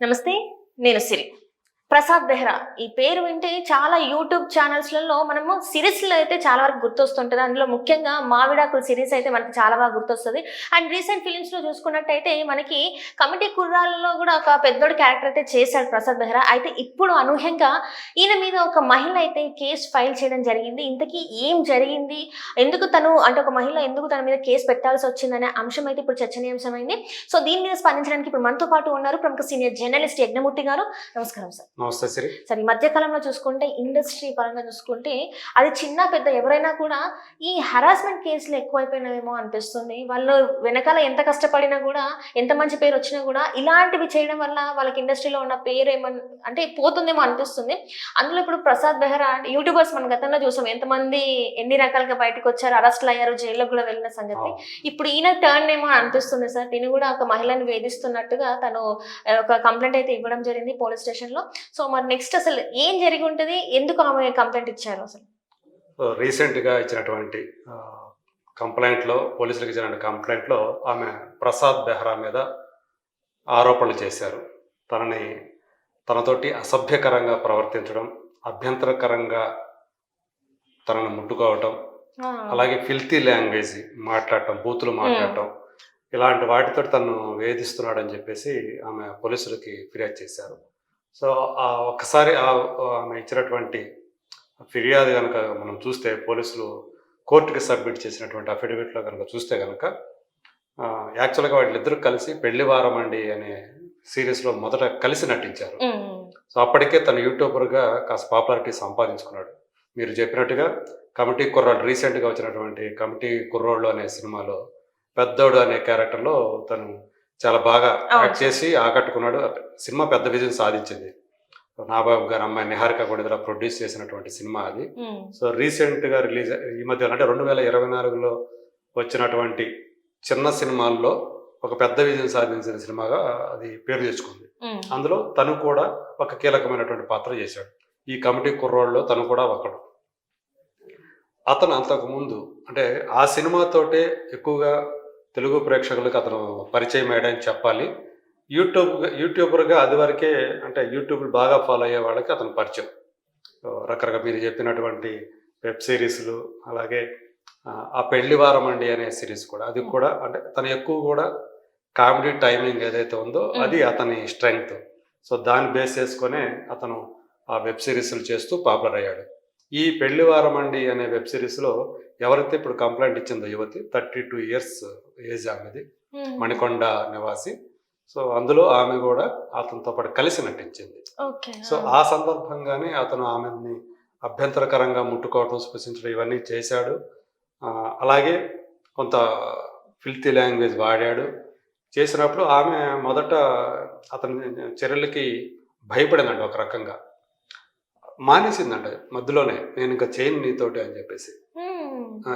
నమస్తే నేను సిరి. ప్రసాద్ బెహ్రా ఈ పేరు వింటే చాలా యూట్యూబ్ ఛానల్స్లలో మనము సిరీస్లో అయితే చాలా వరకు గుర్తొస్తుంటుంది. అందులో ముఖ్యంగా మావిడాకుల సిరీస్ అయితే మనకి చాలా బాగా గుర్తొస్తుంది. అండ్ రీసెంట్ ఫిలిమ్స్లో చూసుకున్నట్టయితే మనకి కమిటీ కుర్రాలలో కూడా ఒక పెద్దోడు క్యారెక్టర్ అయితే చేశాడు ప్రసాద్ బెహ్రా. అయితే ఇప్పుడు అనూహ్యంగా ఈయన మీద ఒక మహిళ అయితే కేసు ఫైల్ చేయడం జరిగింది. ఇంతకీ ఏం జరిగింది? ఎందుకు తను అంటే ఒక మహిళ ఎందుకు తన మీద కేసు పెట్టాల్సి వచ్చిందనే అంశం అయితే ఇప్పుడు చర్చనీయాంశమైంది. సో దీని మీద స్పందించడానికి ఇప్పుడు మనతో పాటు ఉన్నారు ప్రముఖ సీనియర్ జర్నలిస్ట్ యజ్ఞమూర్తి గారు. నమస్కారం సార్. నమస్తే సిరి. సార్ ఈ మధ్య కాలంలో చూసుకుంటే ఇండస్ట్రీ పరంగా చూసుకుంటే అది చిన్న పెద్ద ఎవరైనా కూడా ఈ హరాస్మెంట్ కేసులు ఎక్కువైపోయినాయేమో అనిపిస్తుంది. వాళ్ళు వెనకాల ఎంత కష్టపడినా కూడా ఎంత మంచి పేరు వచ్చినా కూడా ఇలాంటివి చేయడం వల్ల వాళ్ళకి ఇండస్ట్రీలో ఉన్న పేరు ఏమన్ అంటే పోతుందేమో అనిపిస్తుంది. అందులో ఇప్పుడు ప్రసాద్ బెహ్రా అంటే యూట్యూబర్స్ మన గతంలో చూసాం ఎంతమంది ఎన్ని రకాలుగా బయటకు వచ్చారు అరెస్ట్లు అయ్యారు జైల్లో కూడా వెళ్ళిన సంగతి. ఇప్పుడు ఈయన టర్న్ ఏమో అనిపిస్తుంది సార్. తిని కూడా ఒక మహిళను వేధిస్తున్నట్టుగా తను ఒక కంప్లైంట్ అయితే ఇవ్వడం జరిగింది పోలీస్ స్టేషన్లో. సో మరి నెక్స్ట్ అసలు ఏం జరిగి ఉంటుంది? ఎందుకు ఆమె కంప్లైంట్ ఇచ్చారు అసలు? రీసెంట్గా ఇచ్చినటువంటి కంప్లైంట్లో పోలీసులకు ఇచ్చిన కంప్లైంట్లో ఆమె ప్రసాద్ బెహ్రా మీద ఆరోపణలు చేశారు. తనని తనతోటి అసభ్యకరంగా ప్రవర్తించడం అభ్యంతరకరంగా తనను ముట్టుకోవటం అలాగే ఫిల్తీ లాంగ్వేజ్ మాట్లాడటం బూతులు మాట్లాడటం ఇలాంటి వాటితో తను వేధిస్తున్నాడని చెప్పేసి ఆమె పోలీసులకి ఫిర్యాదు చేశారు. సో ఆ ఒక్కసారి ఆ ఆమె ఇచ్చినటువంటి ఫిర్యాదు కనుక మనం చూస్తే పోలీసులు కోర్టుకి సబ్మిట్ చేసినటువంటి అఫిడవిట్లో కనుక చూస్తే కనుక యాక్చువల్గా వాళ్ళిద్దరూ కలిసి పెళ్ళి వారం అండి అనే సిరీస్లో మొదట కలిసి నటించారు. సో అప్పటికే తను యూట్యూబర్గా కాస్త పాపులారిటీ సంపాదించుకున్నాడు. మీరు చెప్పినట్టుగా కమిటీ కుర్రాడు రీసెంట్గా వచ్చినటువంటి కమిటీ కుర్రోళ్ళు అనే సినిమాలో పెద్దోడు అనే క్యారెక్టర్లో తను చాలా బాగా యాక్ట్ చేసి ఆకట్టుకున్నాడు. సినిమా పెద్ద విజయం సాధించింది. నాబాబు గారు అమ్మాయి నిహారిక కూడా ప్రొడ్యూస్ చేసినటువంటి సినిమా అది. సో రీసెంట్గా రిలీజ్ ఈ మధ్య అంటే రెండు వేల ఇరవై నాలుగులో వచ్చినటువంటి చిన్న సినిమాల్లో ఒక పెద్ద విజయం సాధించిన సినిమాగా అది పేరు తెచ్చుకుంది. అందులో తను కూడా ఒక కీలకమైనటువంటి పాత్ర చేశాడు. ఈ కమిటీ కుర్రోళ్ళలో తను కూడా ఒకడు. అతను అంతకు ముందు అంటే ఆ సినిమాతోటే ఎక్కువగా తెలుగు ప్రేక్షకులకు అతను పరిచయం అయ్యాడని చెప్పాలి. యూట్యూబ్ యూట్యూబర్గా అది వరకే అంటే యూట్యూబ్ బాగా ఫాలో అయ్యే వాళ్ళకి అతను పరిచయం. రకరకాల మీరు చెప్పినటువంటి వెబ్ సిరీస్లు అలాగే ఆ, ఆ పెళ్ళి వారం అండి అనే సిరీస్ కూడా అది కూడా అంటే తను ఎక్కువ కూడా కామెడీ టైమింగ్ ఏదైతే ఉందో అది అతని స్ట్రెంగ్త్. సో దాన్ని బేస్ చేసుకొనే అతను ఆ వెబ్ సిరీస్లు చేస్తూ పాపులర్ అయ్యాడు. ఈ పెళ్ళి వారం అండి అనే వెబ్ సిరీస్లో ఎవరైతే ఇప్పుడు కంప్లైంట్ ఇచ్చిందో యువతి థర్టీ టూ ఇయర్స్ ఏజ్ ఆమెది మణికొండ నివాసి. సో అందులో ఆమె కూడా అతనితో పాటు కలిసి నటించింది. సో ఆ. సందర్భంగానే అతను ఆమెని అభ్యంతరకరంగా ముట్టుకోవడం స్పృశించడం ఇవన్నీ చేశాడు. అలాగే కొంత ఫిల్తీ లాంగ్వేజ్ వాడాడు. చేసినప్పుడు ఆమె మొదట అతని చర్యలకి భయపడిందంట ఒక రకంగా. మానేసిందంట మధ్యలోనే నేను ఇంకా చేయను నీతోటి అని చెప్పేసి.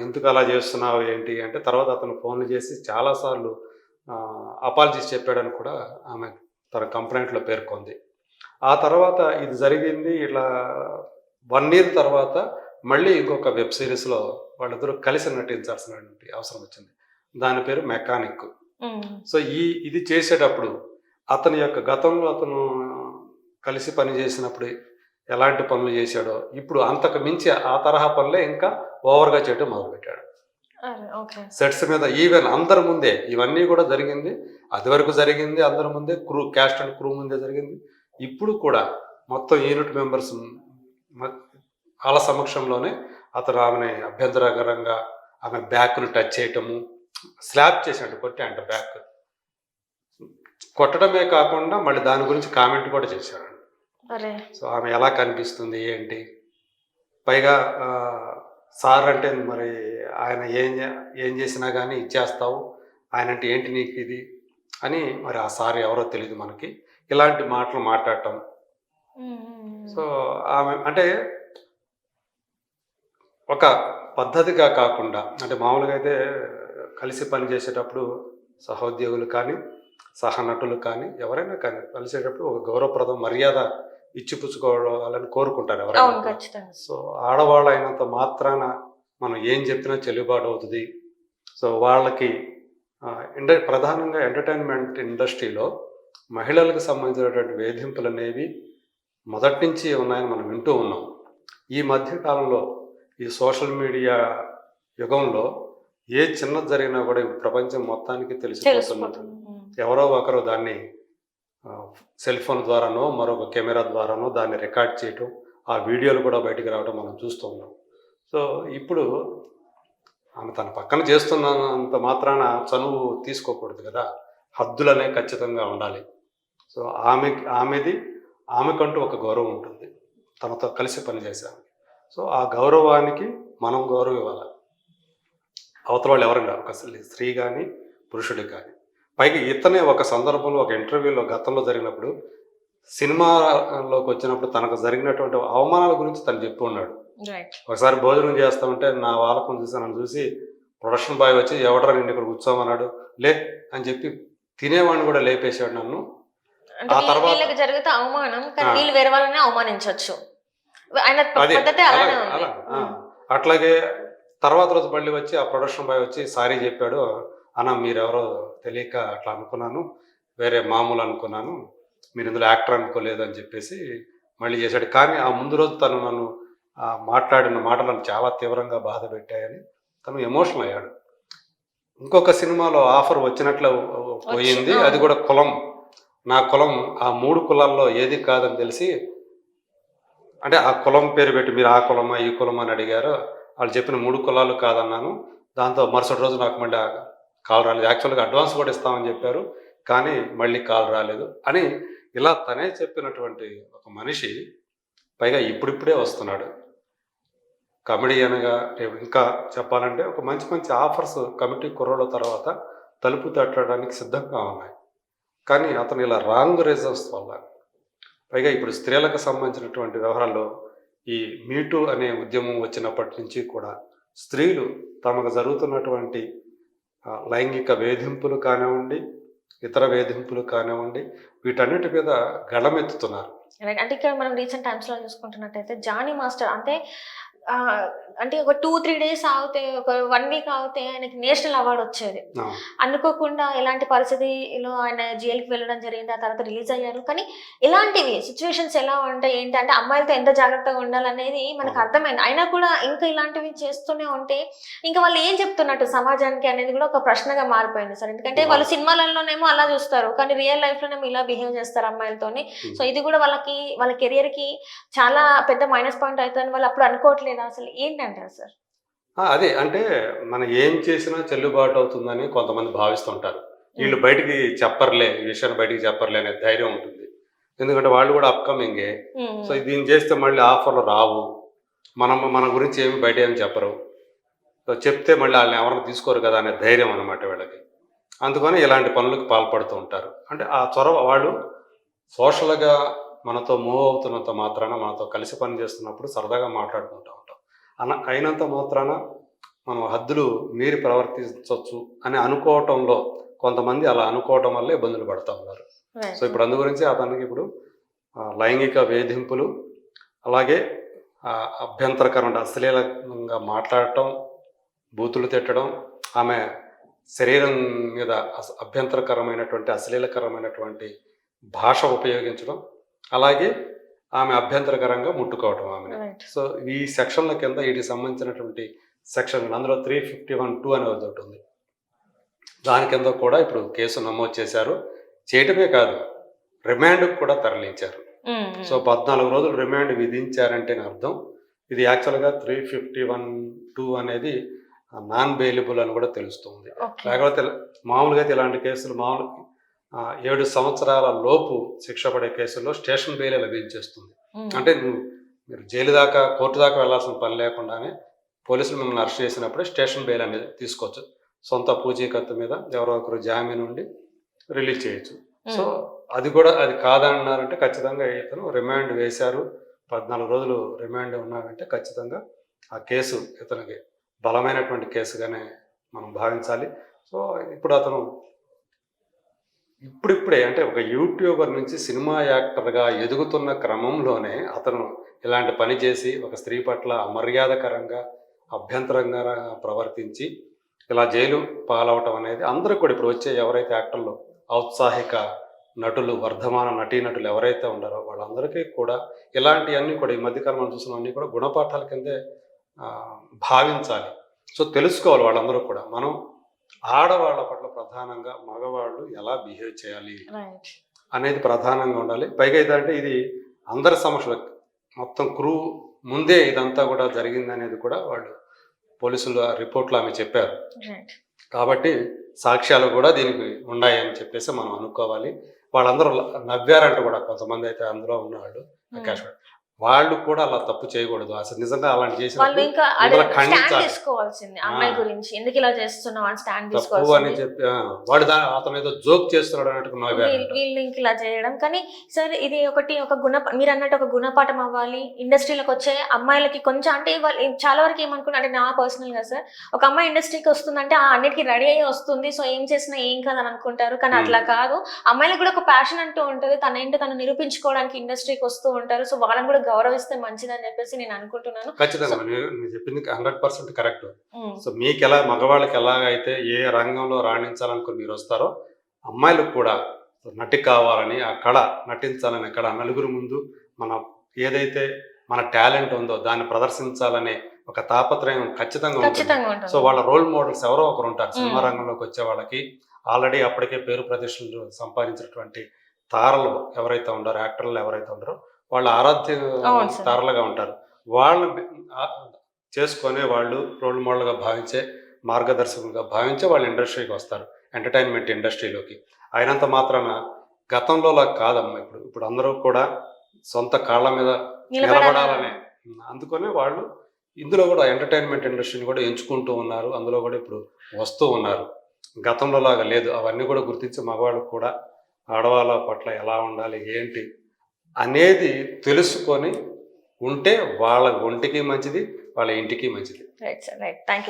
ఎందుకు అలా చేస్తున్నావు? ఏంటి? అంటే తర్వాత అతను ఫోన్లు చేసి చాలాసార్లు అపాలజీస్ చెప్పాడని కూడా ఆమె తన కంప్లైంట్లో పేర్కొంది. ఆ తర్వాత ఇది జరిగింది ఇట్లా వన్ ఇయర్ తర్వాత మళ్ళీ ఇంకొక వెబ్ సిరీస్లో వాళ్ళిద్దరూ కలిసి నటించాల్సినటువంటి అవసరం వచ్చింది. దాని పేరు మెకానిక్. సో ఈ ఇది చేసేటప్పుడు అతని యొక్క గతంలో అతను కలిసి పని చేసినప్పుడు ఎలాంటి పనులు చేశాడో. ఇప్పుడు అంతకు మించి ఆ తరహా పనులే ఇంకా ఓవర్గా చేయడం మొదలుపెట్టాడు. సెట్స్ మీద ఈవెన్ అందరి ముందే ఇవన్నీ కూడా జరిగింది. అది వరకు జరిగింది అందరి ముందే క్రూ క్యాస్ట్ అండ్ క్రూ ముందే జరిగింది. ఇప్పుడు కూడా మొత్తం యూనిట్ మెంబర్స్ వాళ్ళ సమక్షంలోనే అతను ఆమెని అభ్యంతరకరంగా ఆమె బ్యాక్ను టచ్ చేయటము స్లాప్ చేశాడు కొట్టి అంట బ్యాక్. కొట్టడమే కాకుండా మళ్ళీ దాని గురించి కామెంట్ కూడా చేశాడు. సో ఆమె ఎలా కనిపిస్తుంది ఏంటి? పైగా సార్ అంటే మరి ఆయన ఏం ఏం చేసినా కానీ ఇచ్చేస్తావు. ఆయన అంటే ఏంటి నీకు ఇది? అని మరి ఆ సార్ ఎవరో తెలియదు మనకి. ఇలాంటి మాటలు మాట్లాడటం. సో ఆమె అంటే ఒక పద్ధతిగా కాకుండా అంటే మామూలుగా అయితే కలిసి పనిచేసేటప్పుడు సహోద్యోగులు కానీ సహనటులు కానీ ఎవరైనా కానీ కలిసేటప్పుడు ఒక గౌరవప్రదం మర్యాద ఇచ్చిపుచ్చుకోవాలని కోరుకుంటారు ఎవరైనా సో ఆడవాళ్ళు అయినంత మాత్రాన మనం ఏం చెప్పినా చెల్లుబాటు అవుతుంది. సో వాళ్ళకి ప్రధానంగా ఎంటర్టైన్మెంట్ ఇండస్ట్రీలో మహిళలకు సంబంధించినటువంటి వేధింపులు అనేవి మొదటి నుంచి ఉన్నాయని మనం వింటూ ఉన్నాం. ఈ మధ్య కాలంలో ఈ సోషల్ మీడియా యుగంలో ఏ చిన్నది జరిగినా కూడా ప్రపంచం మొత్తానికి తెలిసిపోతున్నది. ఎవరో ఒకరు దాన్ని సెల్ ఫోన్ ద్వారానో మరొక కెమెరా ద్వారానో దాన్ని రికార్డ్ చేయటం ఆ వీడియోలు కూడా బయటకు రావడం మనం చూస్తూ ఉన్నాం. సో ఇప్పుడు ఆమె తన పక్కన చేస్తున్నంత మాత్రాన చనువు తీసుకోకూడదు కదా. హద్దులనే ఖచ్చితంగా ఉండాలి. సో ఆమె ఆమెది ఆమెకంటూ ఒక గౌరవం ఉంటుంది. తనతో కలిసి పనిచేసాము సో ఆ గౌరవానికి మనం గౌరవం ఇవ్వాలి. అవతల వాళ్ళు ఎవరైనా ఒక స్త్రీ కానీ పురుషుడు కానీ. పైగా ఇతనే ఒక సందర్భంలో ఒక ఇంటర్వ్యూలో గతంలో జరిగినప్పుడు సినిమాలోకి వచ్చినప్పుడు తనకు జరిగినటువంటి అవమానాల గురించి తను చెప్పి ఉన్నాడు. ఒకసారి భోజనం చేస్తామంటే నా వాళ్ళకం చూసి నన్ను చూసి ప్రొడక్షన్ బాయ్ వచ్చి ఎవడరా నిన్ను ఇక్కడ కూర్చోమన్నాడు? లే అని చెప్పి తినేవాడిని కూడా లేపేశాడు నన్ను. ఆ తర్వాత- జరిగితే అవమానం కానీ ఆ. వీళ్ళు వేరే వాళ్ళని అవమానించవచ్చు. అట్లాగే తర్వాత రోజు మళ్ళీ వచ్చి ఆ ప్రొడక్షన్ బాయ్ వచ్చి సారీ చెప్పాడు. అన్న మీరెవరో తెలియక అట్లా అనుకున్నాను. వేరే మామూలు అనుకున్నాను. మీరు ఇందులో యాక్టర్ అనుకోలేదు అని చెప్పేసి మళ్ళీ చేశాడు. కానీ ఆ ముందు రోజు తను నన్ను ఆ మాట్లాడిన మాటలను చాలా తీవ్రంగా బాధ పెట్టాయని తను ఎమోషనల్ అయ్యాడు. ఇంకొక సినిమాలో ఆఫర్ వచ్చినట్లు పోయింది. అది కూడా కులం. నా కులం ఆ మూడు కులాల్లో ఏది కాదని తెలిసి అంటే ఆ కులం పేరు పెట్టి మీరు ఆ కులమా ఈ కులమా అని అడిగారు. వాళ్ళు చెప్పిన మూడు కులాలు కాదన్నాను. దాంతో మరుసటి రోజు నాకు మళ్ళీ కాల్ రాలేదు. యాక్చువల్గా అడ్వాన్స్ కూడా ఇస్తామని చెప్పారు. కానీ మళ్ళీ కాల్ రాలేదు. అని ఇలా తనే చెప్పినటువంటి ఒక మనిషి పైగా ఇప్పుడిప్పుడే వస్తున్నాడు. కమెడియన్గా ఇంకా చెప్పాలంటే ఒక మంచి మంచి ఆఫర్స్ కమిటీ కుర్రోళ్ళ తర్వాత తలుపు తట్టడానికి సిద్ధంగా ఉన్నాయి. కానీ అతను ఇలా రాంగ్ రీజన్స్ వల్ల పైగా ఇప్పుడు స్త్రీలకు సంబంధించినటువంటి వ్యవహారాల్లో ఈ మీటూ అనే ఉద్యమం వచ్చినప్పటి నుంచి కూడా స్త్రీలు తమకు జరుగుతున్నటువంటి లైంగిక వేధింపులు కానివ్వండి ఇతర వేధింపులు కానివ్వండి వీటన్నిటి మీద గళమెత్తుతున్నారు. అంటే ఇక్కడ మనం రీసెంట్ టైమ్స్లో చూసుకుంటున్నట్టయితే జానీ మాస్టర్ అంటే అంటే ఒక టూ త్రీ డేస్ ఆగితే ఒక వన్ వీక్ ఆగితే ఆయనకి నేషనల్ అవార్డు వచ్చేది. అనుకోకుండా ఎలాంటి పరిస్థితిలో ఆయన జైలుకి వెళ్ళడం జరిగింది ఆ తర్వాత రిలీజ్ అయ్యారు. కానీ ఇలాంటివి సిచ్యువేషన్స్ ఎలా ఉంటాయి? ఏంటి అంటే అమ్మాయిలతో ఎంత జాగ్రత్తగా ఉండాలనేది మనకు అర్థమైంది. అయినా కూడా ఇంకా ఇలాంటివి చేస్తూనే ఉంటే ఇంకా వాళ్ళు ఏం చెప్తున్నట్టు సమాజానికి అనేది కూడా ఒక ప్రశ్నగా మారిపోయింది సార్. ఎందుకంటే వాళ్ళు సినిమాలలోనేమో అలా చూస్తారు. కానీ రియల్ లైఫ్ లోనేమో ఇలా బిహేవ్ చేస్తారు అమ్మాయిలతోని. సో ఇది కూడా వాళ్ళకి వాళ్ళ కెరియర్కి చాలా పెద్ద మైనస్ పాయింట్ అవుతుందని వాళ్ళు అప్పుడు అనుకోవట్లేదు. అసలు ఏంటంటారు సార్? అదే అంటే మనం ఏం చేసినా చెల్లుబాటు అవుతుందని కొంతమంది భావిస్తుంటారు. వీళ్ళు బయటికి చెప్పర్లే ఈ విషయాన్ని బయటికి చెప్పర్లే అనే ధైర్యం ఉంటుంది. ఎందుకంటే వాళ్ళు కూడా అప్కమింగే సో దీన్ని చేస్తే మళ్ళీ ఆఫర్లు రావు. మనం మన గురించి ఏమి బయట ఏమి చెప్పరు. సో చెప్తే మళ్ళీ వాళ్ళని ఎవరిని తీసుకోరు కదా అనే ధైర్యం అనమాట వీళ్ళకి. అందుకని ఇలాంటి పనులకు పాల్పడుతూ ఉంటారు. అంటే ఆ చొరవ వాళ్ళు సోషల్గా మనతో మూవ్ అవుతున్నంత మాత్రాన మనతో కలిసి పని చేస్తున్నప్పుడు సరదాగా మాట్లాడుకుంటూ అన అయినంత మాత్రాన మనం హద్దులు మీరి ప్రవర్తించవచ్చు అని అనుకోవటంలో కొంతమంది అలా అనుకోవటం వల్లే ఇబ్బందులు పడుతూ ఉన్నారు. సో ఇప్పుడు అందు గురించి అతనికి ఇప్పుడు లైంగిక వేధింపులు అలాగే అభ్యంతరకరమైన అశ్లీలంగా మాట్లాడటం బూతులు తిట్టడం ఆమె శరీరం మీద అభ్యంతరకరమైనటువంటి అశ్లీలకరమైనటువంటి భాష ఉపయోగించడం అలాగే ఆమె అభ్యంతరకరంగా ముట్టుకోవటం రైట్ సో ఈ సెక్షన్ల కింద వీటికి సంబంధించినటువంటి సెక్షన్ అందులో త్రీ ఫిఫ్టీ వన్ టూ అనే ఒకటి ఉంది దాని కింద కూడా ఇప్పుడు కేసు నమోదు చేశారు. చేయటమే కాదు రిమాండ్ కూడా తరలించారు. సో పద్నాలుగు రోజులు రిమాండ్ విధించారంటే అర్థం. ఇది యాక్చువల్గా త్రీ ఫిఫ్టీ వన్ టూ అనేది నాన్ బెయిలబుల్ అని కూడా తెలుస్తుంది. లేకపోతే మామూలుగా అయితే ఇలాంటి కేసులు మామూలు ఏడు సంవత్సరాల లోపు శిక్ష పడే కేసుల్లో స్టేషన్ బెయిల్ లభించేస్తుంది. అంటే నువ్వు మీరు జైలు దాకా కోర్టు దాకా వెళ్ళాల్సిన పని లేకుండానే పోలీసులు మిమ్మల్ని అరెస్ట్ చేసినప్పుడే స్టేషన్ బెయిల్ అనేది తీసుకోవచ్చు. సొంత పూచీకత్తు మీద ఎవరో ఒకరు జామీన్ ఉండి రిలీజ్ చేయొచ్చు. సో అది కూడా అది కాదన్నారంటే ఖచ్చితంగా ఇతను రిమాండ్ వేశారు. పద్నాలుగు రోజులు రిమాండ్ ఉన్నారంటే ఖచ్చితంగా ఆ కేసు ఇతనికి బలమైనటువంటి కేసుగానే మనం భావించాలి. సో ఇప్పుడు అతను ఇప్పుడిప్పుడే అంటే ఒక యూట్యూబర్ నుంచి సినిమా యాక్టర్గా ఎదుగుతున్న క్రమంలోనే అతను ఇలాంటి పని చేసి ఒక స్త్రీ పట్ల అమర్యాదకరంగా అభ్యంతరంగా ప్రవర్తించి ఇలా జైలు పాలవటం అనేది అందరూ కూడా ఇప్పుడు వచ్చే ఎవరైతే యాక్టర్లు ఔత్సాహిక నటులు వర్ధమాన నటీనటులు ఎవరైతే ఉన్నారో వాళ్ళందరికీ కూడా ఇలాంటివన్నీ కూడా ఈ మధ్యకాలం మనం చూసినవన్నీ కూడా గుణపాఠాల కిందే భావించాలి. సో తెలుసుకోవాలి వాళ్ళందరూ కూడా. మనం ఆడవాళ్ళ పట్ల ప్రధానంగా మగవాళ్ళు ఎలా బిహేవ్ చేయాలి అనేది ప్రధానంగా ఉండాలి. పైగా ఏంటంటే ఇది అందరి సమస్యలు మొత్తం క్రూ ముందే ఇదంతా కూడా జరిగింది అనేది కూడా వాళ్ళు పోలీసులు రిపోర్ట్లో ఆమె చెప్పారు. కాబట్టి సాక్ష్యాలు కూడా దీనికి ఉన్నాయని చెప్పేసి మనం అనుకోవాలి. వాళ్ళందరూ నవ్వారంట కూడా కొంతమంది అయితే అందులో ఉన్నవాళ్ళు. వాడు. వాళ్ళు కూడా అలా తప్పు చేయకూడదు. అసలు నిజంగా అలాంటి. తీసుకోవాల్సింది అమ్మాయి. గురించి. ఎందుకు ఇలా చేస్తున్నావు అని స్టాండ్ తప్పు అని చెప్పి వాడు దాని అతను ఏదో జోక్ చేస్తున్నాడు అన్నట్టు వీళ్ళు ఇంక ఇలా చేయడం. కానీ సార్ ఇది ఒకటి ఒక గుణ మీరు అన్నట్టు ఒక గుణపాఠం అవ్వాలి. ఇండస్ట్రీలోకి వచ్చే అమ్మాయిలకి కొంచెం అంటే వాళ్ళు చాలా వరకు ఏమనుకున్నా అంటే నా పర్సనల్గా సార్ ఒక అమ్మాయి ఇండస్ట్రీకి వస్తుందంటే ఆ అన్నిటికీ రెడీ అయ్యి వస్తుంది. సో ఏం చేసినా ఏం కాదని అనుకుంటారు. కానీ. అట్లా కాదు. అమ్మాయిలకు కూడా ఒక ప్యాషన్ అంటూ ఉంటుంది. తన ఏంటో తను నిరూపించుకోవడానికి ఇండస్ట్రీకి వస్తూ ఉంటారు. సో వాళ్ళని కూడా గౌరవిస్తే మంచిదని చెప్పేసి నేను అనుకుంటున్నాను. ఖచ్చితంగా మీరు చెప్పింది హండ్రెడ్ పర్సెంట్ కరెక్ట్. సో మీకు ఎలా మగవాళ్ళకి ఎలాగైతే ఏ రంగంలో రాణించాలనుకుని మీరు వస్తారో అమ్మాయిలకు కూడా నటి కావాలని ఆ కళ నటించాలని కళ నలుగురు ముందు మన ఏదైతే మన టాలెంట్ ఉందో దాన్ని ప్రదర్శించాలనే ఒక తాపత్రయం ఖచ్చితంగా ఉంటుంది. సో వాళ్ళ రోల్ మోడల్స్ ఎవరో ఒకరు ఉంటారు. సినిమా. రంగంలోకి వచ్చే వాళ్ళకి ఆల్రెడీ అప్పటికే పేరు ప్రతిష్టలు సంపాదించినటువంటి తారలు ఎవరైతే ఉంటారో యాక్టర్లు ఎవరైతే ఉంటారో వాళ్ళ ఆరాధ్య. తారలుగా ఉంటారు. ఆ- చేసుకునే వాళ్ళు రోల్ మోడల్గా భావించే మార్గదర్శకులుగా భావించే వాళ్ళు ఇండస్ట్రీకి వస్తారు ఎంటర్టైన్మెంట్ ఇండస్ట్రీలోకి. అయినంత మాత్రాన గతంలో లాగా కాదమ్మా ఇప్పుడు. ఇప్పుడు అందరూ కూడా సొంత కాళ్ళ మీద నిలబడాలనే అందుకనే వాళ్ళు ఇందులో కూడా ఎంటర్టైన్మెంట్ ఇండస్ట్రీని కూడా ఎంచుకుంటూ ఉన్నారు అందులో కూడా ఇప్పుడు వస్తూ ఉన్నారు. గతంలో లాగా లేదు. అవన్నీ కూడా గుర్తించి మగవాళ్ళు కూడా ఆడవాళ్ళ పట్ల ఎలా ఉండాలి ఏంటి అనేది తెలుసుకొని ఉంటే వాళ్ళ ఒంటికి మంచిది వాళ్ళ ఇంటికి మంచిది. Right sir right thank